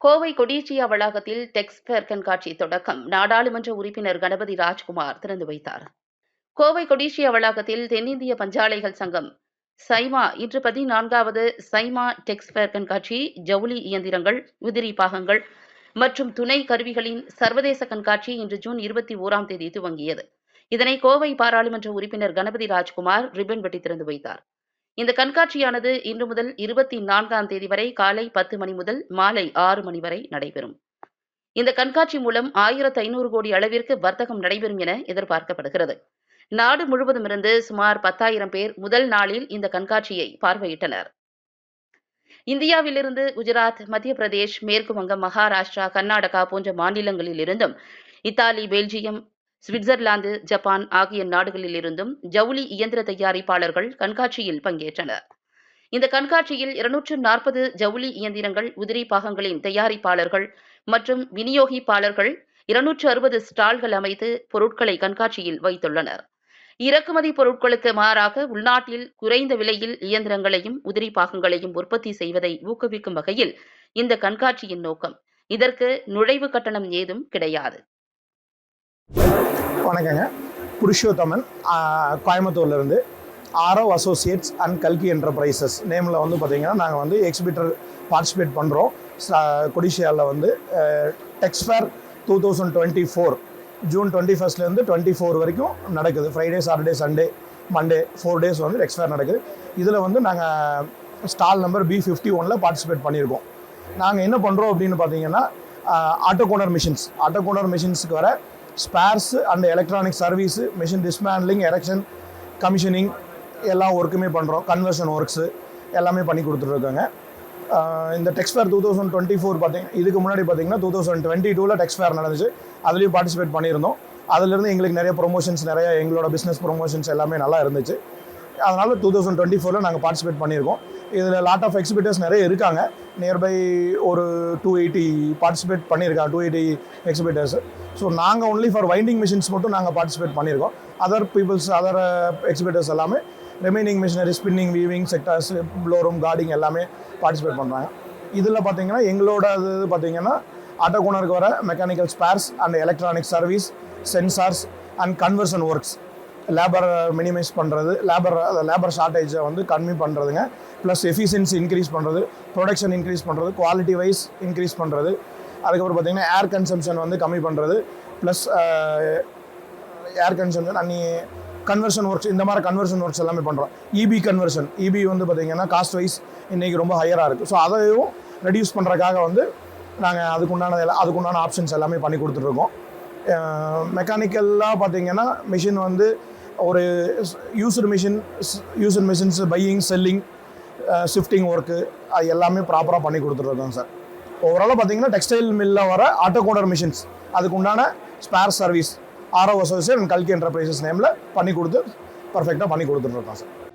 கோவை கொடிசியா வளாகத்தில் டெக்ஸ்பேர் கண்காட்சி தொடக்கம். நாடாளுமன்ற உறுப்பினர் கணபதி ராஜ்குமார் திறந்து வைத்தார். கோவை கொடிசியா வளாகத்தில் தென்னிந்திய பஞ்சாலைகள் சங்கம் சைமா இன்று பதினான்காவது சைமா டெக்ஸ்பேர் கண்காட்சி ஜவுளி இயந்திரங்கள் உதிரி பாகங்கள் மற்றும் துணை கருவிகளின் சர்வதேச கண்காட்சி இன்று ஜூன் இருபத்தி ஓராம் தேதி துவங்கியது. இதனை கோவை பாராளுமன்ற உறுப்பினர் கணபதி ராஜ்குமார் ரிப்பன் வெட்டி திறந்து வைத்தார். இந்த கண்காட்சியானது இன்று முதல் இருபத்தி நான்காம் தேதி வரை காலை பத்து மணி முதல் மாலை ஆறு மணி வரை நடைபெறும். இந்த கண்காட்சி மூலம் ஆயிரத்து ஐநூறு கோடி அளவிற்கு வர்த்தகம் நடைபெறும் என எதிர்பார்க்கப்படுகிறது. நாடு முழுவதும் இருந்து சுமார் பத்தாயிரம் பேர் முதல் நாளில் இந்த கண்காட்சியை பார்வையிட்டனர். இந்தியாவிலிருந்து குஜராத் மத்திய பிரதேஷ் மேற்கு வங்கம் மகாராஷ்டிரா கர்நாடகா போன்ற மாநிலங்களில் இருந்தும் இத்தாலி பெல்ஜியம் சுவிட்சர்லாந்து ஜப்பான் ஆகிய நாடுகளில் இருந்தும் ஜவுளி இயந்திர தயாரிப்பாளர்கள் கண்காட்சியில் பங்கேற்றனர். இந்த கண்காட்சியில் இருநூற்று நாற்பது ஜவுளி இயந்திரங்கள் உதிரி பாகங்களின் தயாரிப்பாளர்கள் மற்றும் விநியோகிப்பாளர்கள் இருநூற்று அறுபது ஸ்டால்கள் அமைத்து பொருட்களை கண்காட்சியில் வைத்துள்ளனர். இறக்குமதி பொருட்களுக்கு மாறாக உள்நாட்டில் குறைந்த விலையில் இயந்திரங்களையும் உதிரி பாகங்களையும் உற்பத்தி செய்வதை ஊக்குவிக்கும் வகையில் இந்த கண்காட்சியின் நோக்கம். இதற்கு நுழைவு கட்டணம் ஏதும் கிடையாது. வணக்கங்க. புருஷோத்தமன் கோயம்புத்தூர்லேருந்து ஆரவ் அசோசியேட்ஸ் அண்ட் கல்கி என்டர்பிரைசஸ் நேமில் வந்து பார்த்தீங்கன்னா நாங்கள் வந்து எக்ஸிபிட்டர் பார்ட்டிசிபேட் பண்ணுறோம் கொடிஷியாவில் வந்து Texfair two thousand twenty four June twenty ஃபஸ்ட்லேருந்து டுவெண்ட்டி ஃபோர் வரைக்கும் நடக்குது. Friday Saturday Sunday Monday four days வந்து எக்ஸ்ஃபேர் நடக்குது. இதில் வந்து நாங்கள் ஸ்டால் நம்பர் பி ஃபிஃப்டி ஒனில் பார்ட்டிசிபேட் பண்ணியிருக்கோம். நாங்கள் என்ன பண்ணுறோம் அப்படின்னு பார்த்தீங்கன்னா auto coner machines auto coner மிஷின்ஸுக்கு வர spares and electronic service machine dismantling erection commissioning எல்லா ஒர்க்குமே பண்ணுறோம் கன்வர்ஷன் ஒர்க்ஸு எல்லாமே பண்ணி கொடுத்துட்ருக்காங்க. இந்த Texfair two thousand twenty four பார்த்திங்க இதுக்கு முன்னாடி பார்த்தீங்கன்னா டூ தௌசண்ட் டுவெண்ட்டி டூவில் டெக்ஸ்ஃபேர் நடந்துச்சு. அதுலேயும் பார்ட்டிசிபேட் பண்ணியிருந்தோம். அதுலேருந்து எங்களுக்கு நிறைய ப்ரொமோஷன்ஸ் நிறையா எங்களோட பிஸ்னஸ் ப்ரொமோஷன்ஸ் எல்லாமே நல்லா இருந்துச்சு. அதனால் டூ தௌசண்ட் டுவெண்ட்டி ஃபோரில் நாங்கள் பார்ட்டிசிபேட் பண்ணியிருக்கோம். இதில் லாட் ஆஃப் எக்ஸிபிட்டர்ஸ் நிறைய இருக்காங்க. நியர்பை ஒரு டூ எயிட்டி பார்ட்டிசிபேட் பண்ணியிருக்காங்க டூ எயிட்டி எக்ஸிபிட்டர்ஸ் ஸோ நாங்கள் ஒன்லி ஃபார் வைண்டிங் மிஷின்ஸ் மட்டும் நாங்கள் பார்ட்டிசிபேட் பண்ணியிருக்கோம். அதர் பீப்புள்ஸ் அதர் எக்ஸிபிட்டர்ஸ் எல்லாமே remaining machinery spinning weaving sectors blowroom carding எல்லாமே பார்ட்டிசிபேட் பண்ணுறாங்க இதில் பார்த்தீங்கன்னா எங்களோட இது பார்த்தீங்கன்னா ஆட்டோகோனருக்கு வர mechanical spares and electronic service sensors and conversion works labour minimise பண்ணுறது லேபர் லேபர் ஷார்ட்டேஜை வந்து கம்மி பண்ணுறதுங்க ப்ளஸ் எஃபிஷியன்சி இன்க்ரீஸ் பண்ணுறது ப்ரொடக்ஷன் இன்க்ரீஸ் பண்ணுறது குவாலிட்டி வைஸ் இன்க்ரீஸ் பண்ணுறது அதுக்கப்புறம் பார்த்தீங்கன்னா ஏர் கன்சம்ஷன் வந்து கம்மி பண்ணுறது ப்ளஸ் ஏர் கன்சம்ஷன் அன்னி கன்வர்ஷன் ஒர்க்ஸ் இந்த மாதிரி கன்வர்ஷன் ஒர்க்ஸ் எல்லாமே பண்ணுறோம் இபி கன்வர்ஷன் இபி வந்து பார்த்தீங்கன்னா காஸ்ட் வைஸ் இன்றைக்கி ரொம்ப ஹையராக இருக்குது ஸோ அதையும் ரெடியூஸ் பண்ணுறதுக்காக வந்து நாங்கள் அதுக்குண்டான எல்லா அதுக்குண்டான ஆப்ஷன்ஸ் எல்லாமே பண்ணி கொடுத்துட்ருக்கோம் மெக்கானிக்கலாக பார்த்தீங்கன்னா மிஷின் வந்து ஒரு used machine used machines buying selling shifting work அது எல்லாமே ப்ராப்பராக பண்ணி கொடுத்துட்ருக்கோம் சார் ஓவராலாக பார்த்தீங்கன்னா டெக்ஸ்டைல் மில்லில் வர ஆட்டோ கோடர் மிஷின்ஸ் அதுக்கு உண்டான spare service RO associate and கல்கி என்டர்பிரைசஸ் நேமில் பண்ணி கொடுத்து பர்ஃபெக்டாக பண்ணி கொடுத்துட்ருக்கோம் சார்